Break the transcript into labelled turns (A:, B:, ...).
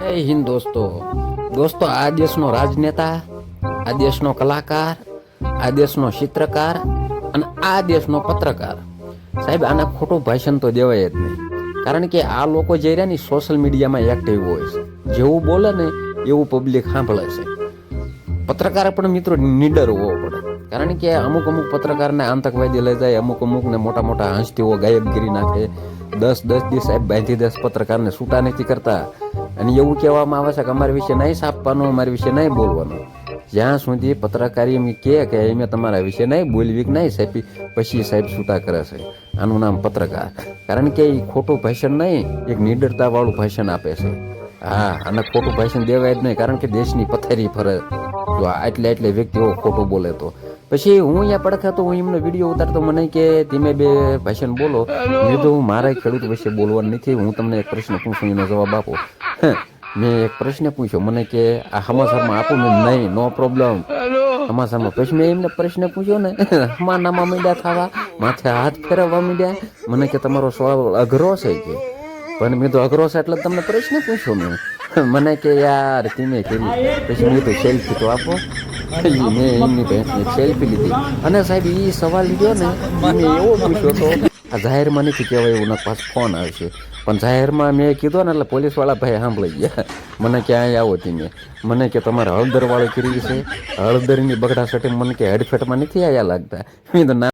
A: જય હિન્દ દોસ્તો. દોસ્તો, આ દેશનો રાજનેતા, આ દેશનો કલાકાર, આ દેશનો ચિત્રકાર અને આ દેશનો પત્રકાર. સાહેબ, આને ખોટું ભાષણ તો દેવાય જ નહીં. કારણ કે આ લોકો જે રહ્યા ને સોશિયલ મીડિયામાં એક્ટિવ હોય છે. જેવું બોલે ને એવું પબ્લિક સાંભળે છે. પત્રકાર પણ મિત્રો નીડર હોવો પડે. કારણ કે અમુક અમુક પત્રકારને આતંકવાદી લઈ જાય, અમુક અમુકને મોટા મોટા હંસતીઓ ગાયબ કરી નાખે. દસ દસ દિવસ સાહેબ, બાંધી દસ પત્રકારને છૂટા નથી કરતા. અને એવું કહેવામાં આવે છે કે અમારા વિશે નહીં છાપવાનું, અમારા વિશે નહીં બોલવાનું. જ્યાં સુધી પત્રકારી એમ કહે કે અમે તમારા વિશે નહીં બોલવી કે નહીં સાહેબ, પછી સાહેબ છૂટા કરે છે. આનું નામ પત્રકાર. કારણ કે એ ખોટું ભાષણ નહીં, એક નિડરતાવાળું ભાષણ આપે છે. હા, અને ખોટું ભાષણ દેવાય જ નહીં, કારણ કે દેશની પથારી ફરે. જો આટલે આટલે વ્યક્તિઓ ખોટું બોલે તો. પછી હું અહીંયા પડખાતો હું એમનો વીડિયો ઉતારતો, મને કે ધીમે બે ભાષણ બોલો. મેં તો હું મારા ખેડૂત વિશે બોલવાનું નથી, હું તમને એક પ્રશ્ન પૂછું, એનો જવાબ આપો. મેં એક પ્રશ્ન પૂછ્યો. મને કે આ સમાચારમાં આપું મેં નહીં નો પ્રોબ્લેમ હમાસામાં પછી મેં એમને પ્રશ્ન પૂછ્યો ને હમા નામા માંડ્યા થવા માથે હાથ ફેરવવા મીડ્યા. મને કે તમારો સવાલ અઘરો છે કે? પણ મેં તો અઘરો છે એટલે તમને પ્રશ્ન પૂછ્યો મેં. મને કે યાર ધીમે કરી પછી મેં તો સેલ્ફી તો આપો. મેં એમની પાસે સેલ્ફી લીધી. અને સાહેબ એ સવાલ લીધો ને મેં એવો પૂછ્યો તો આ જાહેરમાં નથી કહેવાય એવું પાસ ફોન આવશે. પણ જાહેરમાં મેં કીધું ને એટલે પોલીસવાળા ભાઈ સાંભળી ગયા. મને કે અહીંયા આવો તમે. મને કે તમારે હળદર વાળું કરી છે. હળદરની બગડા સટી મને કે હેડફેટમાં નથી આયા લાગતા. મેં તો ના